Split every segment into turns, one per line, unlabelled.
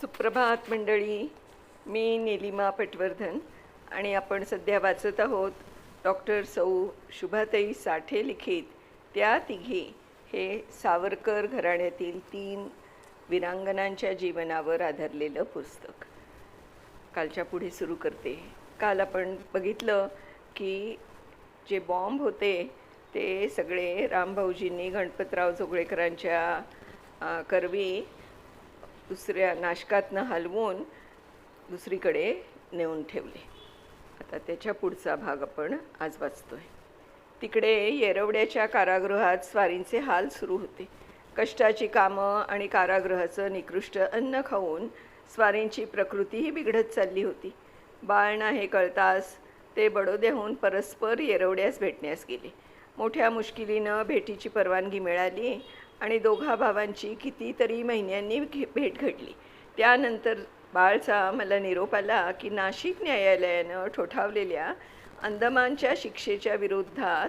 सुप्रभात मंडळी. मी निलिमा पटवर्धन आणि आपण सध्या वाचत आहोत डॉक्टर सौ शुभाताई साठे लिखित. त्या तिघी हे सावरकर घराण्यातील तीन वीरांगनांच्या जीवनावर आधारलेलं पुस्तक. कालच्या पुढे सुरू करते. काल आपण बघितलं की जे बॉम्ब होते ते सगळे रामभाऊजींनी गणपतराव जोगळेकरांच्या करवी दुसऱ्या नाशकातनं हलवून दुसरीकडे नेऊन ठेवले. आता त्याच्या पुढचा भाग आपण आज वाचतोय. तिकडे येरवड्याच्या कारागृहात स्वारींचे हाल सुरू होते. कष्टाची कामं आणि कारागृहाचं निकृष्ट अन्न खाऊन स्वारींची प्रकृतीही बिघडत चालली होती. बाळणा हे कळताच ते बडोद्याहून परस्पर येरवड्यास भेटण्यास गेले. मोठ्या मुश्किलीनं भेटीची परवानगी मिळाली आणि दोघा भावांची कितीतरी महिन्यांनी घे- भेट घडली. त्यानंतर बाळचा मला निरोप आला की नाशिक न्यायालयानं ठोठावलेल्या अंदमानच्या शिक्षेच्या विरोधात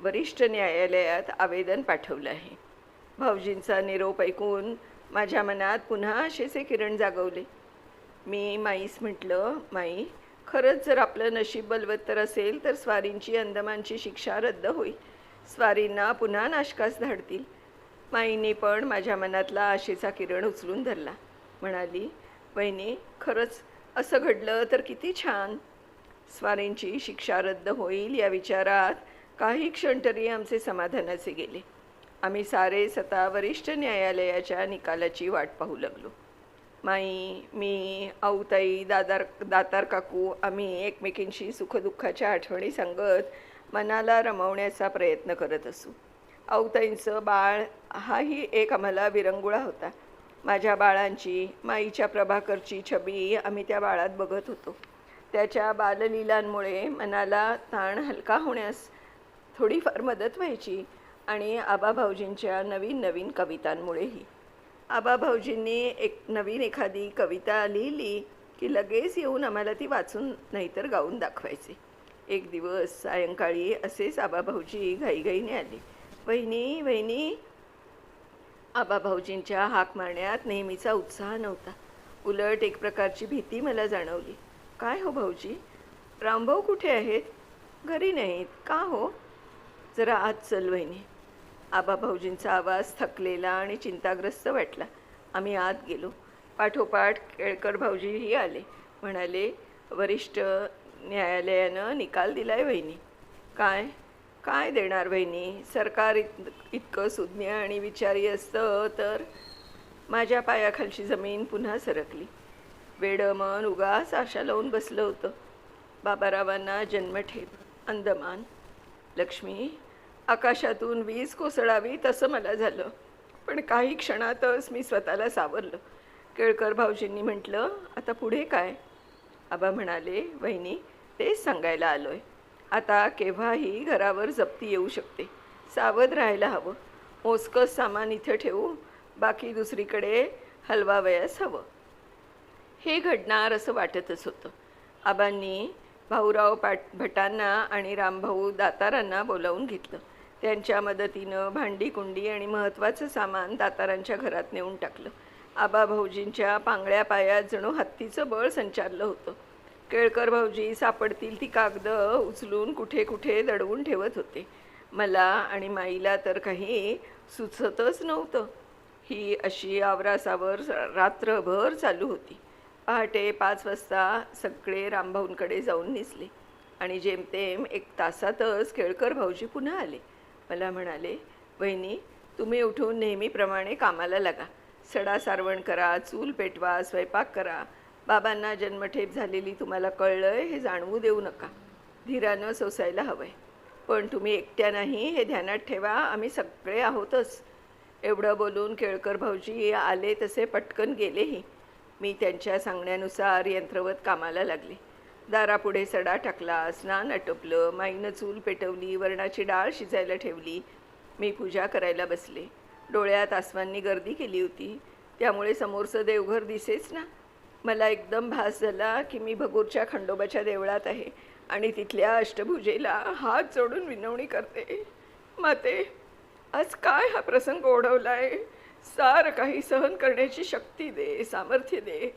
वरिष्ठ न्यायालयात आवेदन पाठवलं आहे. भाऊजींचा निरोप ऐकून माझ्या मनात पुन्हा असेचे किरण जागवले. मी माईस म्हटलं माई खरंच जर आपलं नशीब बलवत्तर असेल तर स्वारींची अंदमानची शिक्षा रद्द होईल. स्वारींना पुन्हा नाशकास धाडतील. माईने पण माझ्या मनातला आशेचा किरण उचलून धरला. म्हणाली वहिनी खरंच असं घडलं तर किती छान. स्वारींची शिक्षा रद्द होईल या विचारात काही क्षण तरी आमचे समाधानाचे गेले. आम्ही सारे स्वतः वरिष्ठ न्यायालयाच्या निकालाची वाट पाहू लागलो. माई मी आऊताई दादार दातार काकू आम्ही एकमेकींशी सुखदुःखाच्या आठवणी सांगत मनाला रमवण्याचा प्रयत्न करत असू. आऊताईंचं बाळ हाही एक आम्हाला विरंगुळा होता. माझ्या बाळांची माईच्या प्रभाकरची छबी आम्ही त्या बाळात बघत होतो. त्याच्या बाललीलांमुळे मनाला ताण हलका होण्यास थोडीफार मदत व्हायची आणि आबा भाऊजींच्या नवीन नवीन कवितांमुळेही. आबा भाऊजींनी एक नवीन एखादी कविता लिहिली की लगेच येऊन आम्हाला ती वाचून नाहीतर गाऊन दाखवायचे. एक दिवस सायंकाळी असेच आबाभाऊजी घाईघाईने आले. वहिनी वहिनी. आबाभाऊजींच्या हाक मारण्यात नेहमीचा उत्साह नव्हता. उलट एक प्रकारची भीती मला जाणवली. काय हो भाऊजी? रामभाऊ कुठे आहेत? घरी नाहीत. का हो? जरा आत चल वहिनी. आबाभाऊजींचा आवाज थकलेला आणि चिंताग्रस्त वाटला. आम्ही आत गेलो. पाठोपाठ केळकर भाऊजीही आले. म्हणाले वरिष्ठ न्यायालयानं निकाल दिलाय वहिनी. काय? काय देणार वहिनी? सरकार इत इतकं सुज्ञ आणि विचारी असतं तर माझ्या पायाखालची जमीन पुन्हा सरकली. वेडं मन उगाच आशा लावून बसलं होतं. बाबारावांना जन्मठेप अंदमान. लक्ष्मी आकाशातून वीज कोसळावी तसं मला झालं. पण काही क्षणातच मी स्वतःला सावरलं. केळकर भाऊजींनी म्हटलं आता पुढे काय? आबा म्हणाले वहिनी तेच सांगायला आलो आहे आता केव्हाही घरावर जप्ती येऊ शकते. सावध राहायला हवं. मोजकं सामान इथं ठेवू बाकी दुसरीकडे हलवावयास हवं. हे घडणार असं वाटतच होतं. आबांनी भाऊराव पाट भटांना आणि रामभाऊ दातारांना बोलावून घेतलं. त्यांच्या मदतीनं भांडी कुंडी आणि महत्त्वाचं सामान दातारांच्या घरात नेऊन टाकलं. आबा भाऊजींच्या पांगळ्या पायात जणू हत्तीचं बळ संचारलं होतं. केळकर भाऊजी सापडतील ती कागदं उचलून कुठे कुठे दडवून ठेवत होते. मला आणि माईला तर काही सुचतच नव्हतं. ही अशी आवरासावर रात्रभर चालू होती. पहाटे पाच वाजता सगळे रामभाऊंकडे जाऊन निसले. आणि जेमतेम एक तासातच केळकर भाऊजी पुन्हा आले. मला म्हणाले वहिनी तुम्ही उठून नेहमीप्रमाणे कामाला लागा. सडा सारवण करा चूल पेटवा स्वयंपाक करा. बाबांना जन्मठेप झालेली तुम्हाला कळलंय हे जाणवू देऊ नका. धीरानं सोसायला हवं आहे पण तुम्ही एकट्या नाही हे ध्यानात ठेवा आम्ही सगळे आहोतच. एवढं बोलून केळकर भाऊजी आले तसे पटकन गेलेही. मी त्यांच्या सांगण्यानुसार यंत्रवत कामाला लागले. दारापुढे सडा टाकला स्नान आटोपलं माईनं चूल पेटवली वरणाची डाळ शिजायला ठेवली. मी पूजा करायला बसले. डोळ्यात आसमांनी गर्दी केली होती. त्यामुळे समोरचं देवघर दिसेच ना. मला एकदम भास झाला की मी भगूरच्या खंडोबाच्या देवळात आहे आणि तिथल्या अष्टभुजेला हात जोडून विनवणी करते. माते आज काय हा प्रसंग ओढवला आहे सारं काही सहन करण्याची शक्ती दे सामर्थ्य दे.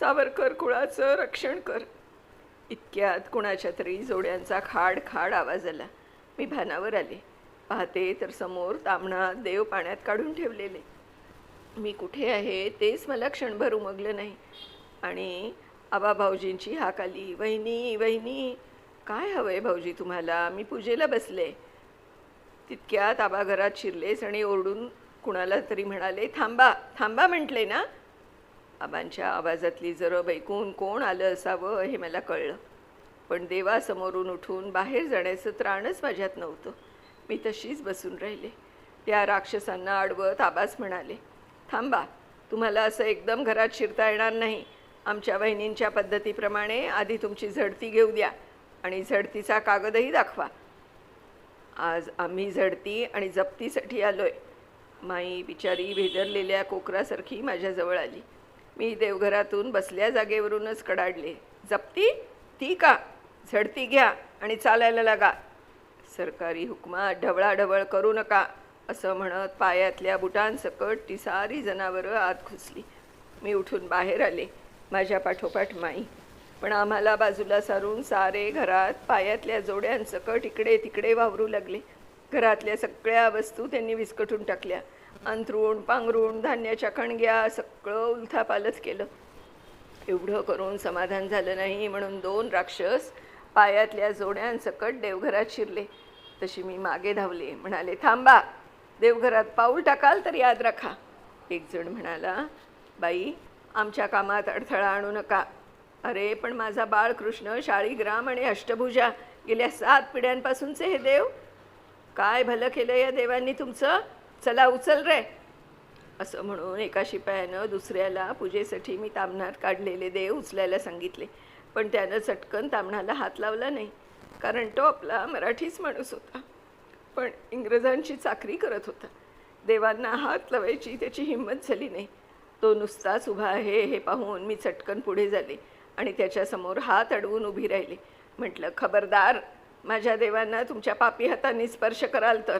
सावरकर कुळाचं रक्षण कर. इतक्यात कुणाच्या तरी जोड्यांचा खाड खाड आवाज आला. मी भानावर आले. पाहते तर समोर तांबणा देव पाण्यात काढून ठेवलेले. मी कुठे आहे तेच मला क्षणभर उमगलं नाही. आणि आबा भाऊजींची हाक आली वहिनी वहिनी काय हवंय भाऊजी तुम्हाला? मी पूजेला बसले. तितक्यात आबा घरात शिरलेस आणि ओरडून कुणाला तरी म्हणाले थांबा थांबा म्हटले ना. आबांच्या आवाजातली जरब ऐकून कोण आलं असावं हे मला कळलं. पण देवासमोरून उठून बाहेर जाण्याचं त्राणच माझ्यात नव्हतं. मी तशीच बसून राहिले. त्या राक्षसांना अडवत आबास म्हणाले थांबा तुम्हाला असं एकदम घरात शिरता येणार नाही. आमच्या वहिनींच्या पद्धतीप्रमाणे आधी तुमची झडती घेऊ द्या आणि झडतीचा कागदही दाखवा. आज आम्ही झडती आणि जप्तीसाठी आहे माई बिचारी भेदरलेल्या कोकरासारखी माझ्याजवळ आली. मी देवघरातून बसल्या जागेवरूनच कडाडले जप्ती? ती का? झडती घ्या आणि चालायला लागा. सरकारी हुकमात ढवळाढवळ करू नका असं म्हणत पायातल्या बुटांसकट ती सारी जनावरं आत घुसली. मी उठून बाहेर आले माझ्या पाठोपाठ माई. पण आम्हाला बाजूला सारून सारे घरात पायातल्या जोड्यांसकट इकडे तिकडे वावरू लागले. घरातल्या सगळ्या वस्तू त्यांनी विस्कटून टाकल्या. अंथरूण पांघरूण धान्याच्या कणग्या सगळं उलथापालथ केलं. एवढं करून समाधान झालं नाही म्हणून दोन राक्षस पायातल्या जोड्यांसकट देवघरात शिरले. तशी मी मागे धावले म्हणाले थांबा देवघरात पाऊल टाकाल तर याद राखा. एक जण म्हणाला बाई आमच्या कामात अडथळा आणू नका. अरे पण माझा बाळकृष्ण शाळीग्राम आणि अष्टभुजा गेल्या सात पिढ्यांपासूनचे हे देव. काय भलं केलं या देवांनी तुमचं? चला उचल रे. असं म्हणून एका शिपायानं दुसऱ्याला पूजेसाठी मी तामनात काढलेले देव उचलायला सांगितले. पण त्यानं चटकन तामणाला हात लावला नाही कारण तो आपला मराठीच माणूस होता. पण इंग्रजांची चाकरी करत होता. देवांना हात लावायची त्याची हिंमत झाली नाही. तो नुसताच उभा आहे हे पाहून मी चटकन पुढे झाले आणि त्याच्यासमोर हात अडवून उभी राहिले. म्हटलं खबरदार माझ्या देवांना तुमच्या पापी हाताने स्पर्श कराल तर.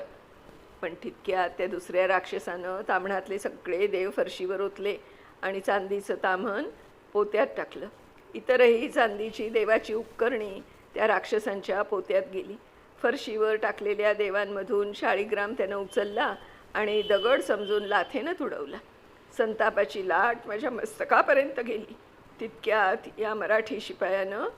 पण तितक्यात त्या दुसऱ्या राक्षसानं तांबणातले सगळे देव फरशीवर ओतले आणि चांदीचं ताम्हण पोत्यात टाकलं. इतरही चांदीची देवाची उपकरणी त्या राक्षसांच्या पोत्यात गेली. फरशीवर टाकलेल्या देवांमधून शाळीग्राम त्यानं उचलला आणि दगड समजून लाथेनं तुडवला. संतापाची लाट माझ्या मस्तकापर्यंत गेली. तितक्यात या मराठी शिपायानं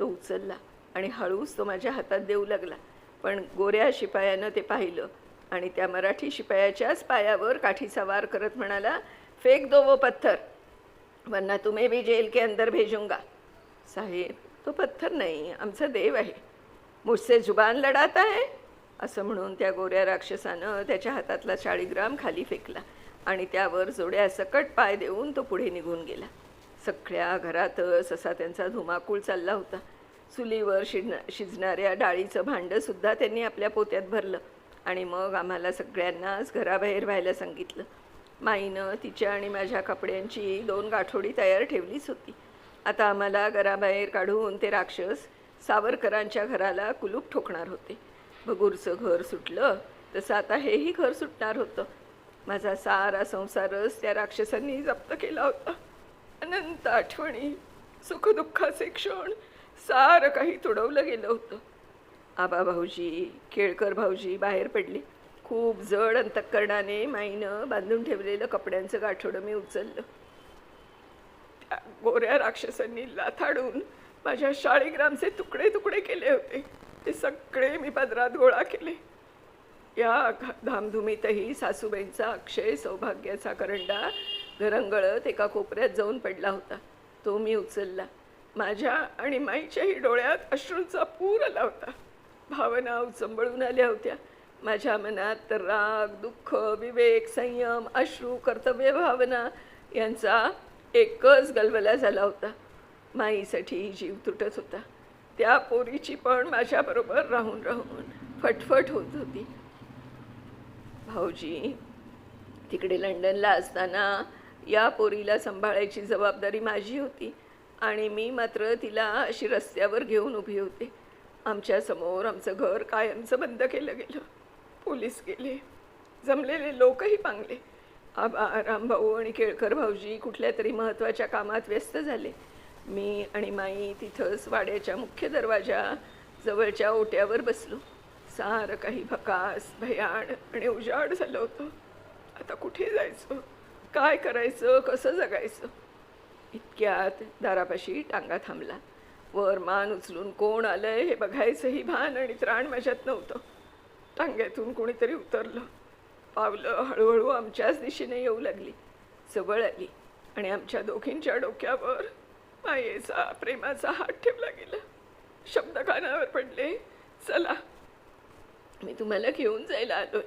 तो उचलला आणि हळूच तो माझ्या हातात देऊ लागला. पण गोऱ्या शिपायानं ते पाहिलं आणि त्या मराठी शिपायाच्याच पायावर काठीचा वार करत म्हणाला फेक दो वो पत्थर. वरना तुम्हें भी जेल के अंदर भेजूंगा। साहेब तो पत्थर नाही आमचा देव आहे मुझसे जुबान लढाता आहे असं म्हणून त्या गोऱ्या राक्षसानं त्याच्या हातातला शाळीग्राम खाली फेकला आणि त्यावर जोड्या सकट पाय देऊन तो पुढे निघून गेला. सगळ्या घरातच असा त्यांचा धुमाकूळ चालला होता. चुलीवर शिजणा शिजणाऱ्या डाळीचं भांडंसुद्धा त्यांनी आपल्या पोत्यात भरलं आणि मग आम्हाला सगळ्यांनाच घराबाहेर व्हायला सांगितलं. माईनं तिच्या आणि माझ्या कपड्यांची दोन गाठोडी तयार ठेवलीच होती. आता आम्हाला घराबाहेर काढून ते राक्षस सावरकरांच्या घराला कुलूप ठोकणार होते. भगूरचं घर सुटलं तसं आता हेही घर सुटणार होतं. माझा सारा संसारच त्या राक्षसांनी जप्त केला होता. अनंत आठवणी सुखदुःखाचे क्षण सारं काही तुडवलं गेलं होतं. आबा भाऊजी केळकर भाऊजी बाहेर पडली. खूप जड अंतकरणाने माईनं बांधून ठेवलेलं कपड्यांचं गाठोडं मी उचललं. त्या गोऱ्या राक्षसांनी लाथाडून माझ्या शाळेग्रामचे तुकडे तुकडे केले होते. ते सगळे मी पदरात गोळा केले. या धामधुमीतही सासूबाईंचा अक्षय सौभाग्याचा करंडा घरंगळत एका कोपऱ्यात जाऊन पडला होता. तो मी उचलला. माझ्या आणि माईच्याही डोळ्यात अश्रूंचा पूर आला होता. भावना उचंबळून आल्या होत्या. माझ्या मनात तर राग दुःख विवेक संयम अश्रू कर्तव्य भावना यांचा एकच गलबला झाला होता. माईसाठी जीव तुटत होता. त्या पोरीची पण माझ्याबरोबर राहून राहून फटफट होत होती. भाऊजी तिकडे लंडनला असताना या पोरीला सांभाळायची जबाबदारी माझी होती आणि मी मात्र तिला अशी रस्त्यावर घेऊन उभी होते. आमच्यासमोर आमचं घर कायमचं बंद केलं गेलं. पोलीस गेले. जमलेले लोकही पांगले. आबा रामभाऊ आणि केळकर भाऊजी कुठल्या तरी महत्त्वाच्या कामात व्यस्त झाले. मी आणि माई तिथंच वाड्याच्या मुख्य दरवाजा जवळच्या ओट्यावर बसलो. सारं काही भकास भयाण आणि उजाड झालं होतं. आता कुठे जायचं? काय करायचं? कसं जगायचं? इतक्यात दारापाशी टांगा थांबला. वर मान उचलून कोण आलंय हे बघायचंही भान आणि त्राण माझ्यात नव्हतं. टांग्यातून कोणीतरी उतरलं. पावलं हळूहळू आमच्याच दिशेने येऊ लागली. जवळ आली आणि आमच्या दोघींच्या डोक्यावर मायेचा प्रेमाचा हात ठेवला गेला. शब्द कानावर पडले चला मी तुम्हाला घेऊन जायला आलोय.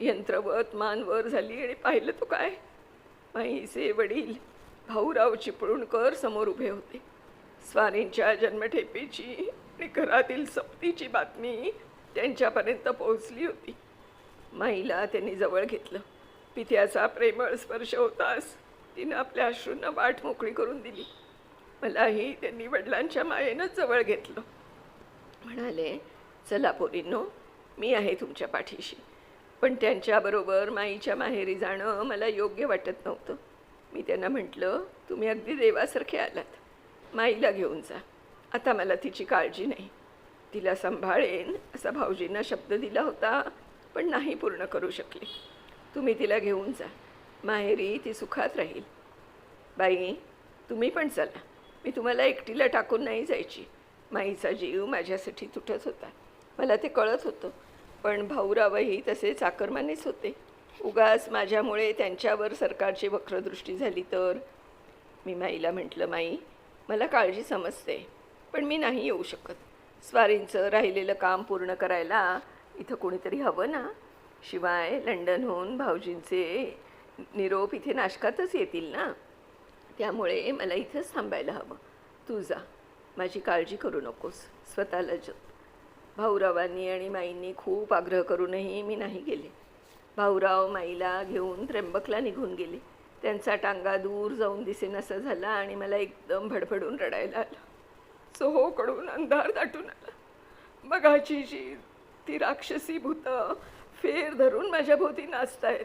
यंत्रवत मान वर झाली आणि पाहिलं तो काय? माईचे वडील भाऊराव चिपळूणकर समोर उभे होते. स्वारींच्या जन्मठेपेची आणि घरातील सप्तीची बातमी त्यांच्यापर्यंत पोहोचली होती. माईला त्यांनी जवळ घेतलं. पित्याचा प्रेमळ स्पर्श होताच तिनं आपल्या अश्रूंना वाट मोकळी करून दिली. मलाही त्यांनी वडिलांच्या मायेनंच जवळ घेतलं. म्हणाले चला पोरींनो मी आहे तुमच्या पाठीशी. पण त्यांच्याबरोबर माईच्या माहेरी जाणं मला योग्य वाटत नव्हतं. मी त्यांना म्हटलं तुम्ही अगदी देवासारखे आलात. माईला घेऊन जा. आता मला तिची काळजी नाही. तिला सांभाळेन असा भाऊजींना शब्द दिला होता पण नाही पूर्ण करू शकले. तुम्ही तिला घेऊन जा. माहेरी ती सुखात राहील. बाई तुम्ही पण चला. मी तुम्हाला एकटीला टाकून नाही जायची. माईचा जीव माझ्यासाठी तुटत होता. मला ते कळत होतं. पण भाऊरावही तसे चाकरमानेच होते. उगाच माझ्यामुळे त्यांच्यावर सरकारची वक्रदृष्टी झाली तर? मी माईला म्हटलं माई मला काळजी समजते पण मी नाही येऊ शकत. स्वारींचं राहिलेलं काम पूर्ण करायला इथं कोणीतरी हवं ना? शिवाय लंडनहून भाऊजींचे निरोप इथे नाशकातच येतील ना? त्यामुळे मला इथंच थांबायला हवं. तू जा. माझी काळजी करू नकोस. स्वतःला जप भाऊरावांनी आणि माईंनी खूप आग्रह करूनही मी नाही गेले. भाऊराव माईला घेऊन त्र्यंबकला निघून गेले. त्यांचा टांगा दूर जाऊन दिसेनासा झाला आणि मला एकदम भडभडून रडायला आलं. चोहोकडून अंधार दाटून आला. बघाची जी ती राक्षसी भूतं फेर धरून माझ्या भोवती नाचतायत.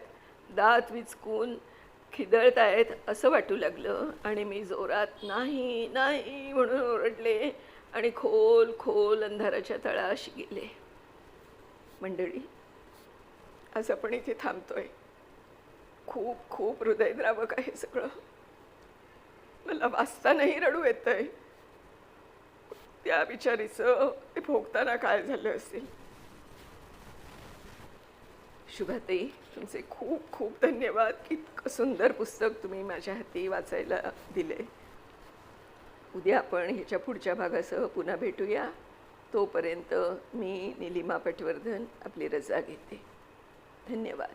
दात विचकून खिदळतायत असं वाटू लागलं आणि मी जोरात नाही नाही म्हणून ओरडले आणि खोल खोल अंधाराच्या तळाशी गेले. मंडळी आज आपण इथे थांबतोय. खूप खूप हृदयद्रावक आहे सगळं. मला वाचतानाही रडू येतंय. त्या बिचारीचं ते भोगताना काय झालं असेल? शुभाताई तुमचे खूप खूप धन्यवाद. इतकं सुंदर पुस्तक तुम्ही माझ्या हाती वाचायला दिले. उद्या आपण ह्याच्या पुढच्या भागासह पुन्हा भेटूया. तोपर्यंत मी निलिमा पटवर्धन आपली रजा घेते. धन्यवाद.